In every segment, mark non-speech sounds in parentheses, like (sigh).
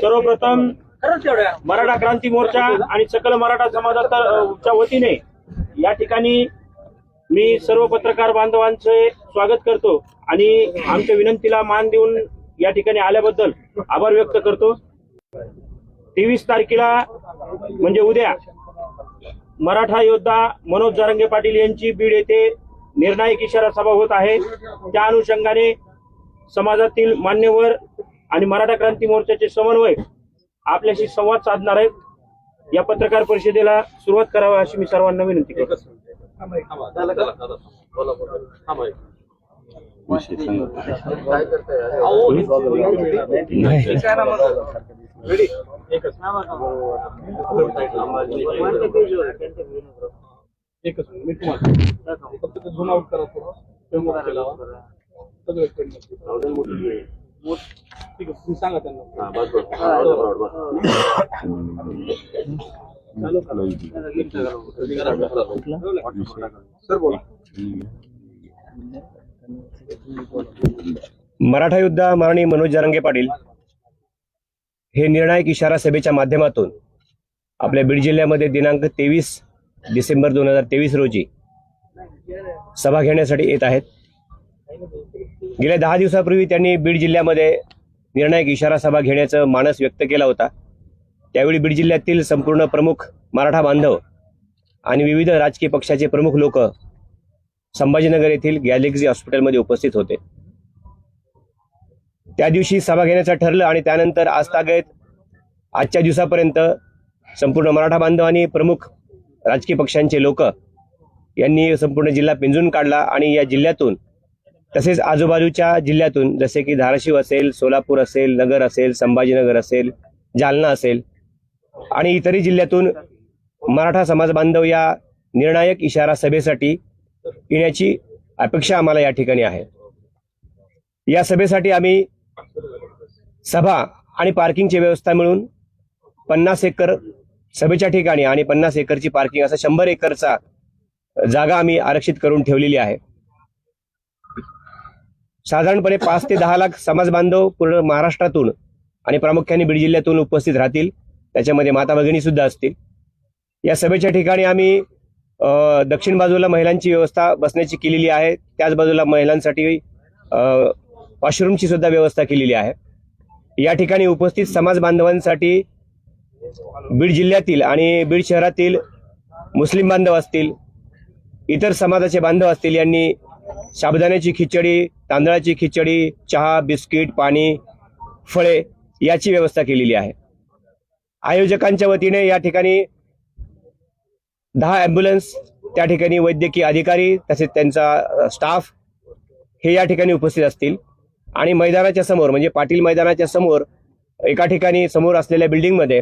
सर्वप्रथम मराठा क्रांती मोर्चा आणि सकल मराठा समाजाच्या वतीने या ठिकाणी मी सर्व पत्रकार बांधवांचे स्वागत करतो आणि आमच्या विनंतीला मान देऊन या ठिकाणी आल्याबद्दल आभार व्यक्त करतो. तेवीस तारखेला म्हणजे उद्या मराठा योद्धा मनोज जारंगे पाटील यांची बीड येथे निर्णायक इशारा सभा होत आहे. त्या अनुषंगाने समाजातील मान्यवर आणि मराठा क्रांती मोर्चाचे समन्वय आपल्याशी संवाद साधणार आहेत. या पत्रकार परिषदेला सुरुवात करावी अशी मी सर्वांना विनंती करतो. एकच मी तुम्हाला फक्त झूम आउट करा थोडं झूम आउट केला सगळं करून ठीक आहे तुम्ही सांगा त्यांना. सर बोला. मराठा योद्धा माननीय मनोज जारंगे पाटील हे निर्णायक इशारा सभेच्या माध्यमातून आपल्या बीड जिल्ह्यामध्ये दिनांक तेवीस डिसेंबर दोन हजार तेवीस रोजी सभा घेण्यासाठी येत आहेत. गेल्या दहा दिवसापूर्वी त्यांनी बीड जिल्ह्यामध्ये निर्णायक इशारा सभा घेण्याचं मानस व्यक्त केला होता. त्यावेळी बीड जिल्ह्यातील संपूर्ण प्रमुख मराठा बांधव आणि विविध राजकीय पक्षाचे प्रमुख लोक संभाजीनगर येथील गॅलेक्झी हॉस्पिटलमध्ये उपस्थित होते. त्या दिवशी सभा घेण्याचं ठरलं आणि त्यानंतर आज तागत आजच्या दिवसापर्यंत संपूर्ण मराठा बांधव आणि प्रमुख राजकीय पक्षांचे लोक यांनी संपूर्ण जिल्हा पिंजून काढला आणि या जिल्ह्यातून तसेच आजूबाजूच्या जिल्ह्यातून जसे की धाराशिव असेल सोलापूर असेल नगर असेल संभाजीनगर असेल जालना असेल आणि इतरही जिल्ह्यातून मराठा समाज बांधव या निर्णायक इशारा सभेसाठी येण्याची अपेक्षा आम्हाला या ठिकाणी आहे. या सभेसाठी आम्ही सभा आणि पार्किंगची व्यवस्था मिळून पन्नास एकर सभेच्या ठिकाणी आणि पन्नास एकरची पार्किंग असं शंभर एकरचा जागा आम्ही आरक्षित करून ठेवलेली आहे. साधारणपणे पाच ते दहा लाख समाज बांधव पूर्ण महाराष्ट्रातून आणि प्रामुख्याने बीड जिल्ह्यातून उपस्थित राहतील. त्याच्यामध्ये माता भगिनी सुद्धा असतील. या सभेच्या ठिकाणी आम्ही दक्षिण बाजूला महिलांची व्यवस्था बसण्याची केलेली आहे. त्याच बाजूला महिलांसाठी वॉशरूमची सुद्धा व्यवस्था केलेली आहे. या ठिकाणी उपस्थित समाज बांधवांसाठी बीड जिल्ह्यातील आणि बीड शहरातील मुस्लिम बांधव असतील इतर समाजाचे बांधव असतील यांनी साबुदाण्याची खिचडी तांदळाची खिचडी चहा बिस्किट पाणी फळे याची व्यवस्था केलेली आहे. आयोजकांच्या वतीने या ठिकाणी दहा ॲम्ब्युलन्स त्या ठिकाणी वैद्यकीय अधिकारी तसेच त्यांचा स्टाफ हे या ठिकाणी उपस्थित असतील. आणि मैदानाच्या समोर म्हणजे पाटील मैदानाच्या समोर एका ठिकाणी समोर असलेल्या बिल्डिंगमध्ये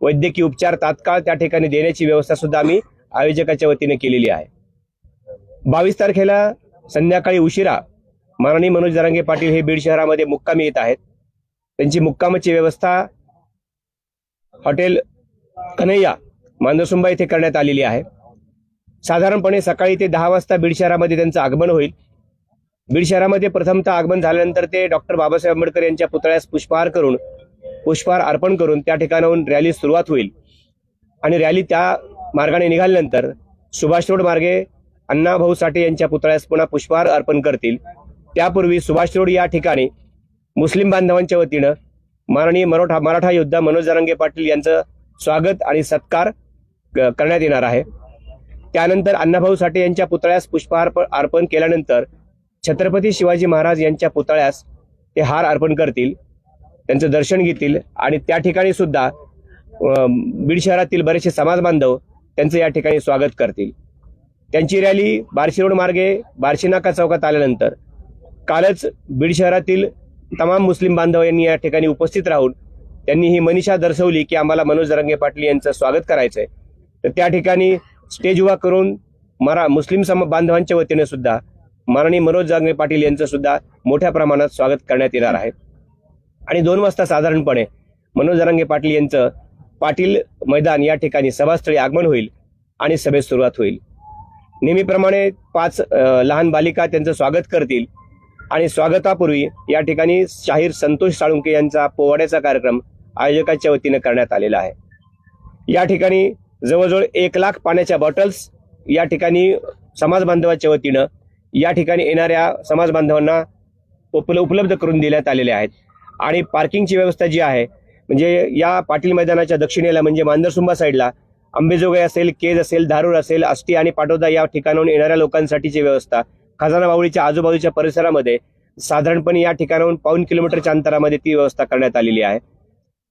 वैद्यकीय उपचार तात्काळ त्या ठिकाणी देण्याची व्यवस्था सुद्धा आम्ही आयोजकाच्या वतीने केलेली आहे. बावीस तारखेला संध्याकाळी उशिरा माननीय मनोज जरांगे पाटील हे बीड शहरामध्ये मुक्कामी येत आहेत. त्यांची मुक्कामाची व्यवस्था हॉटेल कन्हैया मांदसुंबा येथे करण्यात आलेली आहे. साधारणपणे सकाळी ते दहा वाजता बीड शहरामध्ये त्यांचं आगमन होईल. बीड शहरामध्ये प्रथमतः आगमन झाल्यानंतर ते डॉक्टर बाबासाहेब आंबेडकर यांच्या पुतळ्यास पुष्पहार करून पुष्पहार अर्पण करून त्या ठिकाणाहून रॅली सुरुवात होईल. आणि रॅली त्या मार्गाने निघाल्यानंतर सुभाष रोड मार्गे अण्णाभाऊ साठे यांच्या पुतळ्यास पुन्हा पुष्पहार अर्पण करतील. त्यापूर्वी सुभाष रोड या ठिकाणी मुस्लिम बांधवांच्या वतीनं माननीय मराठा मराठा योद्धा मनोज जरांगे पाटील यांचं स्वागत आणि सत्कार क- करण्यात येणार आहे. त्यानंतर अण्णाभाऊ साठे यांच्या पुतळ्यास पुष्पहार अर्पण केल्यानंतर छत्रपती शिवाजी महाराज यांच्या पुतळ्यास ते हार अर्पण करतील. त्यांचं दर्शन घेतील आणि त्या ठिकाणी सुद्धा बीड शहरातील बरेचसे समाज बांधव त्यांचं या ठिकाणी स्वागत करतील. त्यांची रॅली बार्शी रोड मार्गे बार्शी नाका चौकात आल्यानंतर कालच बीड शहरातील तमाम मुस्लिम बांधव यांनी या ठिकाणी उपस्थित राहून त्यांनी ही मनीषा दर्शवली की आम्हाला मनोज रंगे पाटील यांचं स्वागत करायचंय. तर त्या ठिकाणी स्टेज उभा करून मरा मुस्लिम सम बांधवांच्या वतीने सुद्धा माननीय मनोज जांगे पाटील यांचं सुद्धा मोठ्या प्रमाणात स्वागत करण्यात येणार आहे. आणि दोन वाजता साधारणपणे मनोज रंगे पाटील यांचं पाटील मैदान या ठिकाणी सभास्थळी आगमन होईल आणि सभेस सुरुवात होईल. नेहमीप्रमाणे पाच लहान बालिका त्यांचं स्वागत करतील. आणि स्वागतापूर्वी या ठिकाणी शाहीर संतोष साळुंके यांचा पोवाड्याचा कार्यक्रम आयोजकाच्या वतीनं करण्यात आलेला आहे. या ठिकाणी जवळजवळ एक लाख पाण्याच्या बॉटल्स या ठिकाणी समाज बांधवाच्या वतीनं या ठिकाणी येणाऱ्या समाज बांधवांना उपल उपलब्ध करून देण्यात आलेले आहेत. आणि पार्किंगची व्यवस्था जी आहे म्हणजे या पाटील मैदानाच्या दक्षिणेला म्हणजे मांजरसुंबा साईडला अंबेजोगाई असेल केज असेल धारूर असेल आष्टी आणि पाटोदा या ठिकाणाहून येणाऱ्या लोकांसाठीची व्यवस्था. खजाना बावळीच्या आजूबाजूच्या परिसरामध्ये साधारणपणे या ठिकाणाहून पाऊन किलोमीटरच्या अंतरामध्ये ती व्यवस्था करण्यात आलेली आहे.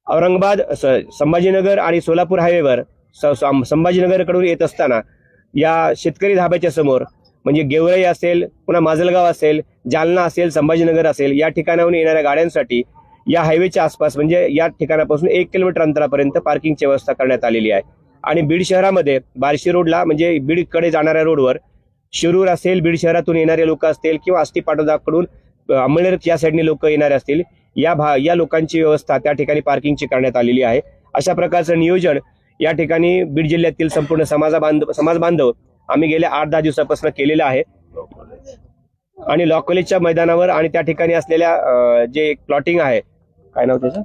औरंगाबाद स- संभाजीनगर आणि सोलापूर हायवेवर स- सं- संभाजीनगरकडून येत असताना या शेतकरी धाब्याच्या समोर म्हणजे गेवराई असेल पुन्हा माजलगाव असेल जालना असेल संभाजीनगर असेल या ठिकाणाहून येणाऱ्या गाड्यांसाठी या हायवेच्या आसपास म्हणजे या ठिकाणापासून एक किलोमीटर अंतरापर्यंत पार्किंगची व्यवस्था करण्यात आलेली आहे. आणि बीड शहरामध्ये बार्शी रोडला म्हणजे बीडकडे जाणाऱ्या रोडवर शिरूर असेल बीड शहरातून येणारे लोक असतील किंवा आष्टी पाटोदाकडून अमळनेर या साईडने लोक येणारे असतील या भा या लोकांची व्यवस्था त्या ठिकाणी पार्किंगची करण्यात आलेली आहे. अशा प्रकारचं नियोजन या ठिकाणी बीड जिल्ह्यातील संपूर्ण समाजा बांधव समाज बांधव आम्ही गेल्या आठ दहा दिवसापासून केलेलं आहे. आणि लॉ कॉलेजच्या मैदानावर आणि त्या ठिकाणी असलेल्या जे प्लॉटिंग आहे काय नाव त्याचं?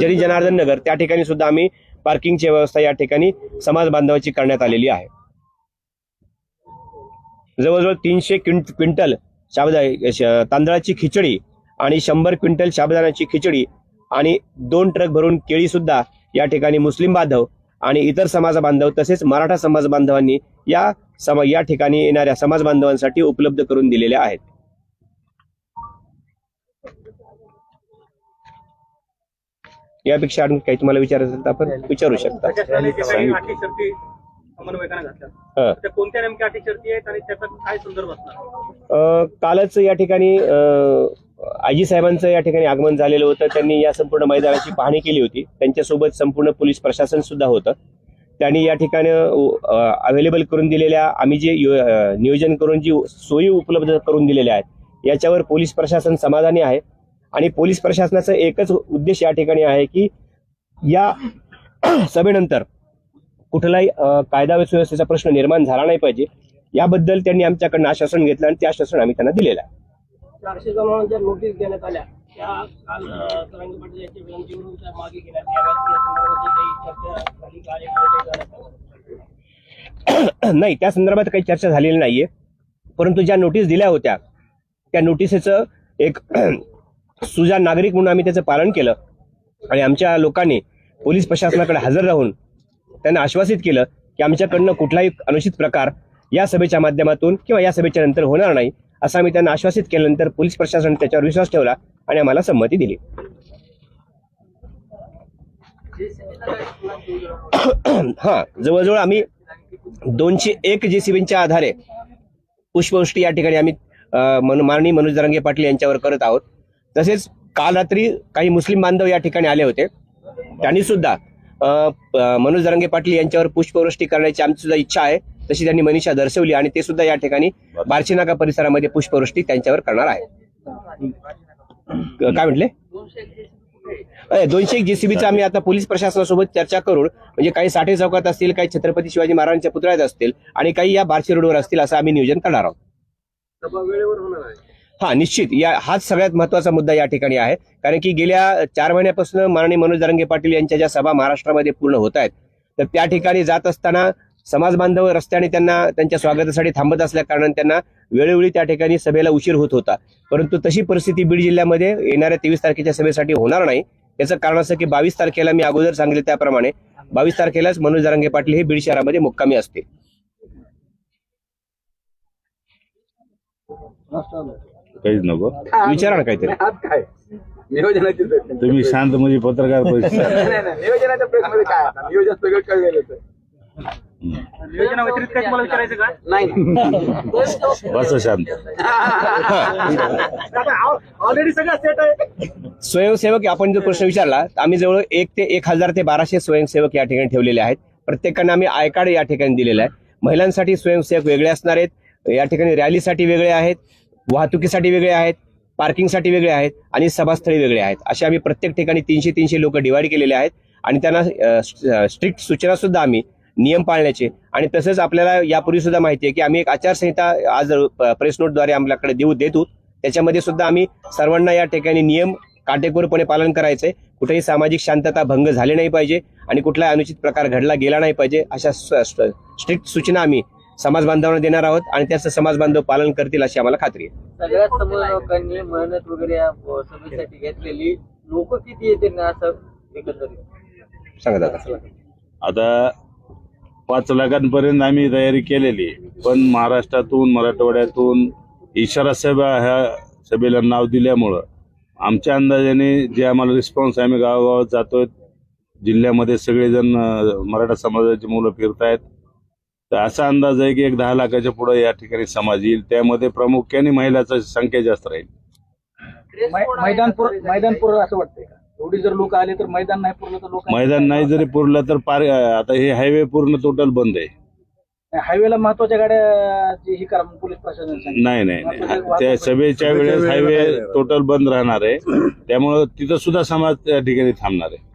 जरी जनार्दन नगर. त्या ठिकाणी सुद्धा आम्ही पार्किंगची व्यवस्था या ठिकाणी समाज बांधवाची करण्यात आलेली आहे. जवळजवळ तीनशे क्विंट क्विंटल शाबदा श- तांदळाची खिचडी आणि शंभर क्विंटल शाबदानाची खिचडी आणि दोन ट्रक भरून केळी सुद्धा या ठिकाणी मुस्लिम बांधव आणि इतर समाज बांधव तसेच मराठा समाज बांधवांनी या समा या ठिकाणी येणाऱ्या समाज बांधवांसाठी उपलब्ध करून दिलेल्या आहेत. यापेक्षा आणखी काही तुम्हाला विचारायचं असेल तर आपण विचारू शकता. त्याच्या शाळेच्या काही अटी शर्ती समन्वयकाने घातल्या. हा. त्या कोणत्या नेमक्या अटी शर्ती आहेत आणि त्याचा काय संदर्भ असणार? अ, कालच या ठिकाणी अ, आजी साहेबांचं या ठिकाणी आगमन झालेलं होतं. त्यांनी या संपूर्ण मैदानाची पाहणी केली होती. त्यांच्यासोबत संपूर्ण पोलीस प्रशासन सुद्धा होतं. त्यांनी या ठिकाणी अवेलेबल करून दिलेल्या आम्ही जे यो- अ, नियोजन करून जी सोयी उपलब्ध करून दिलेल्या आहेत याच्यावर पोलीस प्रशासन समाधानी आहे. आणि पोलीस प्रशासनाचा एकच उद्देश या ठिकाणी आहे की या सभेनंतर कुठलाही कायदा व सुव्यवस्थेचा प्रश्न निर्माण झाला नाही पाहिजे. याबद्दल त्यांनी आमच्याकडनं आश्वासन घेतलं आणि ते आश्वासन आम्ही त्यांना दिलेलं आहे. चारशे जणांना ज्या नोटीस देण्यात आल्या त्या काल अ, तरंग पाटील यांच्या विनंतीवरून त्या मागे घेण्यात याव्यात. या संदर्भात काही चर्चा झाली का? आणि काय झालं? (clears throat) नाही त्या संदर्भात काही चर्चा झालेली नाहीये. परंतु ज्या नोटीस दिल्या होत्या त्या नोटिसीचं एक सुजाण नागरिक म्हणून आम्ही त्याचं पालन केलं. आणि आमच्या लोकांनी पोलीस प्रशासनाकडे हजर राहून त्यांना आश्वासित केलं की आमच्याकडनं कुठलाही अनुचित प्रकार या सभेच्या माध्यमातून किंवा या सभेच्या नंतर होणार नाही असं आम्ही त्यांना आश्वासित केल्यानंतर पोलीस प्रशासन त्याच्यावर विश्वास ठेवला आणि आम्हाला संमती दिली. (clears throat) हा जवळजवळ आम्ही दोनशे एक जेसीबींच्या आधारे पुष्पवृष्टी या ठिकाणी आम्ही माननीय मनोज दरंगे पाटील यांच्यावर करत आहोत. तसेच काल रात्री काही मुस्लिम बांधव या ठिकाणी आले होते. त्यांनी सुद्धा मनोज जरांगे पाटील यांच्यावर पुष्पवृष्टी करण्याची आमची सुद्धा इच्छा आहे. तशी त्यांनी मनीषा दर्शवली आणि ते सुद्धा या ठिकाणी बार्शीनाका परिसरामध्ये पुष्पवृष्टी त्यांच्यावर करणार आहे. काय म्हटले? दोनशे एक जेसीबीचा आम्ही आता पोलीस प्रशासनासोबत चर्चा करून म्हणजे काही साठे चौकात असतील काही छत्रपती शिवाजी महाराजांच्या पुतळ्यात असतील आणि काही या बार्शी रोडवर असतील असं आम्ही नियोजन करणार आहोत. हा निश्चित. या हाच सगळ्यात महत्त्वाचा मुद्दा या ठिकाणी आहे. कारण की गेल्या चार महिन्यापासून माननीय मनोज दरंगे पाटील यांच्या ज्या सभा महाराष्ट्रामध्ये पूर्ण होत आहेत तर त्या ठिकाणी जात असताना समाज बांधव रस्त्याने त्यांना त्यांच्या स्वागतासाठी थांबत असल्या कारणाने त्यांना वेळोवेळी त्या ठिकाणी सभेला उशीर होत होता. परंतु तशी परिस्थिती बीड जिल्ह्यामध्ये येणाऱ्या तेवीस तारखेच्या सभेसाठी होणार नाही. याचं कारण असं की बावीस तारखेला मी अगोदर सांगितले त्याप्रमाणे बावीस तारखेलाच मनोज दरंगे पाटील हे बीड शहरामध्ये मुक्कामी असतील. काहीच नको. विचारा ना काहीतरी. काय? नियोजनाची तुम्ही शांत म्हणजे पत्रकार परिषद. नियोजनाच्या प्रेस मध्ये काय आता? नियोजन सगळं कळलेलं नियोजना व्यतिरिक्त काय तुम्हाला विचारायचं का? नाही (laughs) बस शांत. (laughs) ऑलरेडी सगळं सेट आहे. स्वयंसेवक आपण जर प्रश्न विचारला तर आम्ही जवळ एक ते एक हजार ते बाराशे स्वयंसेवक या ठिकाणी ठेवलेले आहेत. प्रत्येकाने आम्ही आय कार्ड या ठिकाणी दिलेलं आहे. महिलांसाठी स्वयंसेवक वेगळे असणार आहेत. या ठिकाणी रॅलीसाठी वेगळे आहेत. वाहतुकीसाठी वेगळे आहेत पार्किंगसाठी वेगळे आहेत आणि सभास्थळी वेगळे आहेत. असे आम्ही प्रत्येक ठिकाणी तीनशे तीनशे लोक डिवाईड केलेले आहेत आणि त्यांना स्ट्रिक्ट सूचना सुद्धा आम्ही नियम पाळण्याचे. आणि तसंच आपल्याला यापूर्वी सुद्धा माहिती आहे की आम्ही एक आचारसंहिता आज प्रेस नोटद्वारे आपल्याकडे देऊ देतो. त्याच्यामध्ये सुद्धा आम्ही सर्वांना या ठिकाणी नियम काटेकोरपणे पालन करायचंय कुठेही सामाजिक शांतता भंग झाली नाही पाहिजे आणि कुठलाही अनुचित प्रकार घडला गेला नाही पाहिजे अशा स्ट्रिक्ट सूचना आम्ही समाज बांधवांना देणार आहोत आणि त्याचं समाज बांधव पालन करतील अशी आम्हाला खात्री आहे. सगळ्याच समन्वयकांनी मेहनत वगैरे या सभेसाठी घेतलेली लोक किती येते ना असं एकंदरीत? सांगा दादा. आता पाच लाखांपर्यंत आम्ही तयारी केलेली आहे. पण महाराष्ट्रातून मराठवाड्यातून इशारा सभा ह्या सभेला नाव दिल्यामुळं आमच्या अंदाजाने जे आम्हाला रिस्पॉन्स आम्ही गावागावात जातोय. जिल्ह्यामध्ये सगळेजण अं, मराठा समाजाची मुलं फिरतायत. तर असा अंदाज आहे की एक दहा लाखाच्या पुढे या ठिकाणी समाज येईल. त्यामध्ये प्रामुख्याने महिलाची संख्या जास्त राहील. मै- मैदान पुर मैदान पुरं असं वाटतंय का? एवढी जर लोक आले तर मैदान नाही पुरलं तर लोक मैदान नाही जरी पुरलं तर पार आता हे हायवे पूर्ण टोटल बंद आहे. हायवेला महत्त्वाच्या गाड्या ही करा पोलीस प्रशासन नाही नाही त्या सभेच्या वेळेस हायवे टोटल बंद राहणार आहे. त्यामुळं तिथं सुद्धा समाज त्या ठिकाणी थांबणार आहे.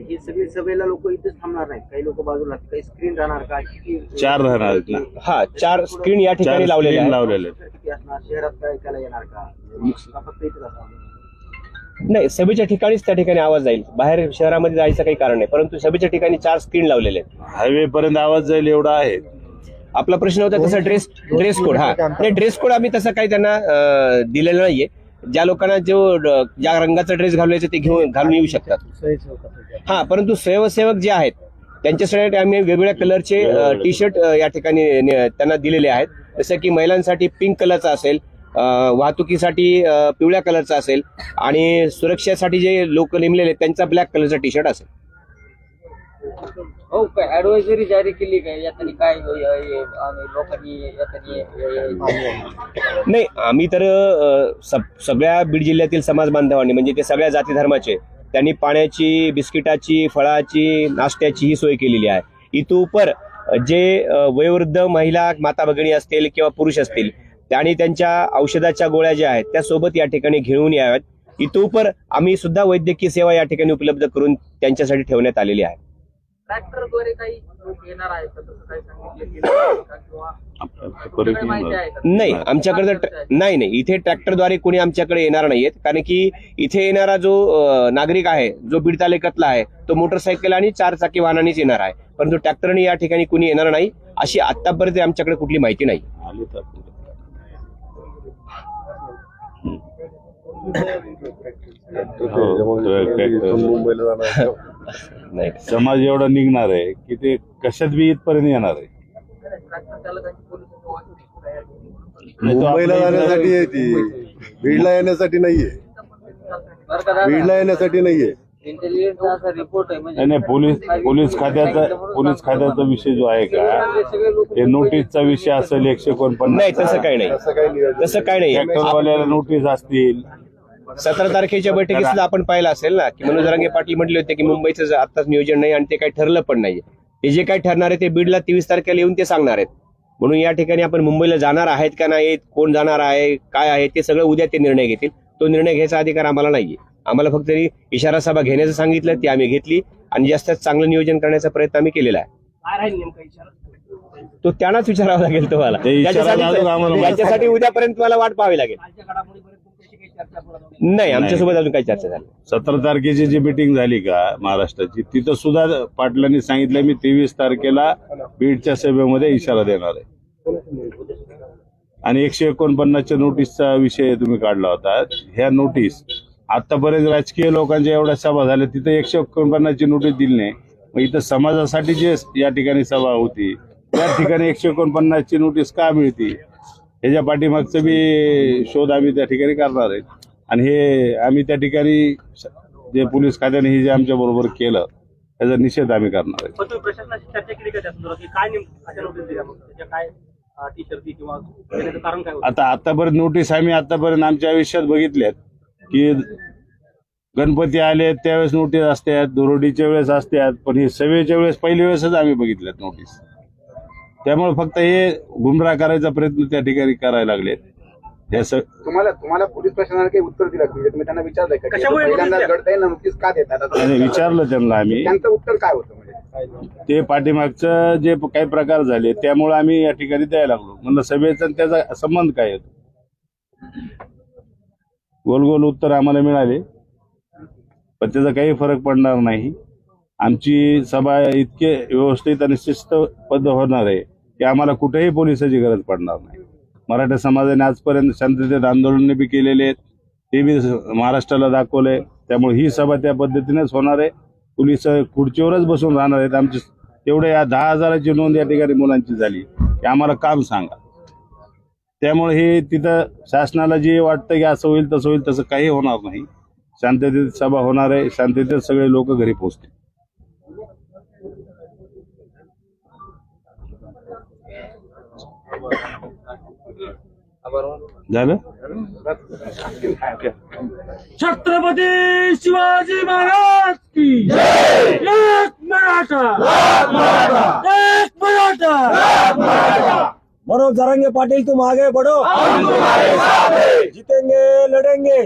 आता ही सगळी सभेला लोक इथेच थांबणार नाहीत. काही लोक बाजूला काही स्क्रीन राहणार का? किती चार राहणार आहेत ना. हा चार स्क्रीन या ठिकाणी लावलेले screen आहेत. लावलेले आहेत. किती असणार? शहरात काय ऐकायला येणार का? का फक्त इथेच असणार? नाही सभेच्या ठिकाणीच त्या ठिकाणी आवाज जाईल. बाहेर शहरामध्ये जायचं काही कारण नाही. परंतु सभेच्या ठिकाणी चार स्क्रीन लावलेले आहेत. हायवे पर्यंत आवाज जाईल एवढा आहे. आपला प्रश्न होता तसा ड्रेस ड्रेस कोड हा. नाही ड्रेस कोड आम्ही तसं काही त्यांना अं, दिलेलं नाहीये. ज्या लोकांना जो ज्या रंगाचा ड्रेस घालवायचा ते घेऊन घालून येऊ शकतात. हा परंतु स्वयंसेवक जे आहेत त्यांच्यासाठी आम्ही वेगवेगळ्या कलरचे टी शर्ट या ठिकाणी त्यांना दिलेले आहेत. जसं की महिलांसाठी पिंक कलरचा असेल वाहतुकीसाठी पिवळ्या कलरचा असेल आणि सुरक्षेसाठी जे लोक नेमलेले आहेत, त्यांचा ब्लॅक कलरचा टी शर्ट असेल. हो काय ऍडवायझरी जारी केली काय? यातनी काय आणि लोकांनी यातनी नाही आम्ही तर अ, सब- सगळ्या बीड जिल्ह्यातील समाज बांधवांनी म्हणजे ते सगळ्या जाती धर्माचे त्यांनी पाण्याची बिस्किटाची फळाची नाश्त्याची ही सोय केलेली आहे. इथं उपर जे अ, वयोवृद्ध महिला माता भगिनी असतील किंवा पुरुष असतील त्यांनी त्यांच्या औषधाच्या गोळ्या ज्या आहेत त्या सोबत या ठिकाणी घेऊन याव्यात. इथं उपर आम्ही सुद्धा वैद्यकीय सेवा या ठिकाणी उपलब्ध करून त्यांच्यासाठी ठेवण्यात आलेली आहे. ट्रॅक्टरद्वारे काही लोक येणार आहेत का? तसं काही सांगितलं गेलं आहे का? किंवा परत काही माहिती आहे का? नाही आमच्याकडे तर नाही नाही. इथे ट्रॅक्टरद्वारे कोणी आमच्याकडे येणार नाहीयेत. कारण की इथे येणारा जो अ, नागरिक आहे जो बीड तालुक्यातला आहे तो मोटरसायकल आणि चार चाकी वाहनानेच येणार आहे. परंतु ट्रॅक्टरने या ठिकाणी कोणी येणार नाही अशी आतापर्यंत आमच्याकडे कुठली माहिती नाही. आले तर हो, tractor. नाही. समाज एवढा निघणार आहे की ते कशात बी इथपर्यंत येणार आहे. नाही मुंबईला जाण्यासाठी आहे ती. बीडला येण्यासाठी नाहीये? बीडला येण्यासाठी नाहीये. रिपोर्ट आहे नाही नाही पोलीस पोलीस खात्याचा पोलीस खात्याचा विषय जो आहे का ते नोटीसचा विषय असेल एकशे नाही एकोणपन्नास तसं काही नाही. असं काही नियोजन तसं काही नाही. ट्रॅक्टरवाल्याला नोटीस असतील. सतरा तारखेच्या बैठकीत सुद्धा आपण पाहिलं असेल ना की मनोज रंगे पाटील म्हटले होते की मुंबईचं आत्ताच नियोजन नाही आणि ते काही ठरलं पण नाही ते जे काही ठरणार आहे ते बीडला तेवीस तारखेला येऊन ते सांगणार आहेत. म्हणून या ठिकाणी आपण मुंबईला जाणार आहेत का नाही कोण जाणार आहे काय आहे ते सगळं उद्या ते निर्णय घेतील. तो निर्णय घ्यायचा अधिकार आम्हाला नाहीये. आम्हाला फक्त तरी इशारा सभा घेण्याचं सांगितलं ती आम्ही घेतली आणि जास्त चांगलं नियोजन करण्याचा प्रयत्न आम्ही केलेला आहे. काय राहील नेमका इशारा? तो त्यांनाच विचारावा लागेल तुम्हाला. त्याच्यासाठी उद्यापर्यंत मला वाट पाहावी लागेल. नाही आमच्यासोबत अजून काही चर्चा झाली सतरा तारखेची जी मिटिंग झाली का महाराष्ट्राची तिथं सुद्धा पाटलांनी सांगितलं मी तेवीस तारखेला बीडच्या सभेमध्ये इशारा देणार आहे. आणि एकशे एकोणपन्नासच्या नोटीसचा विषय तुम्ही काढला होता. ह्या नोटीस आतापर्यंत राजकीय लोकांच्या एवढ्या सभा झाल्या तिथं एकशे एकोणपन्नासची नोटीस दिली नाही. मग इथं समाजासाठी जे या ठिकाणी सभा होती त्या ठिकाणी एकशे एकोणपन्नासची नोटीस का मिळती? ह्याच्या पाठीमागचं बी शोध आम्ही त्या ठिकाणी करणार आहे. आणि हे आम्ही त्या ठिकाणी जे पोलीस खात्याने हे जे आमच्या बरोबर केलं त्याचा निषेध आम्ही करणार आहे. होतं? आता आतापर्यंत नोटीस आम्ही आतापर्यंत आमच्या आयुष्यात बघितल्यात की गणपती आले त्यावेळेस नोटीस असतात दुरोडीच्या वेळेस असतात पण हे सभेच्या वेळेस पहिल्या वेळेसच आम्ही बघितल्यात नोटीस त्यामुळे फक्त हे गुमराह करायचा प्रयत्न त्या ठिकाणी करायला लागलेत. हे स तुम्हाला तुम्हाला पोलीस प्रशासनाने काही उत्तर दिलं का? म्हणजे तुम्ही त्यांना विचारलंय का? की कशामुळे पहिल्यांदा नोटीस घडतंय नोटीस का देतात आता? आणि विचारलं त्यांना आम्ही. त्यांचं उत्तर काय होतं म्हणजे? ते पाठीमागचं जे काही प्रकार झाले त्यामुळे आम्ही या ठिकाणी द्यायला लागलो. म्हणलं सभेचा आणि त्याचा संबंध काय येतो गोल गोल उत्तर आम्हाला मिळाले. पण त्याचा काही फरक पडणार नाही. आमची सभा इतके व्यवस्थित आणि शिस्तबद्ध होणार आहे की आम्हाला कुठेही पोलिसाची गरज पडणार नाही. मराठा समाजाने आजपर्यंत शांततेत आंदोलने बी केलेले आहेत. ते बी महाराष्ट्राला दाखवलंय त्यामुळे ही सभा त्या पद्धतीनेच होणार आहे. पोलीस खुर्चीवरच बसून राहणार आहेत. आमची तेवढे या दहा हजाराची नोंद या ठिकाणी मुलांची झाली. की आम्हाला काम सांगा. त्यामुळे हे तिथं शासनाला जे वाटतं की असं होईल तसं होईल तसं काही होणार नाही. शांततेत सभा होणार आहे. शांततेत सगळे लोक घरी पोहोचतील. झालं? छत्रपती शिवाजी महाराज की एक मराठा! एक मराठा! मनोज जरांगे पाटिल तुम आगे बढ़ो. जीतेंगे लड़ेंगे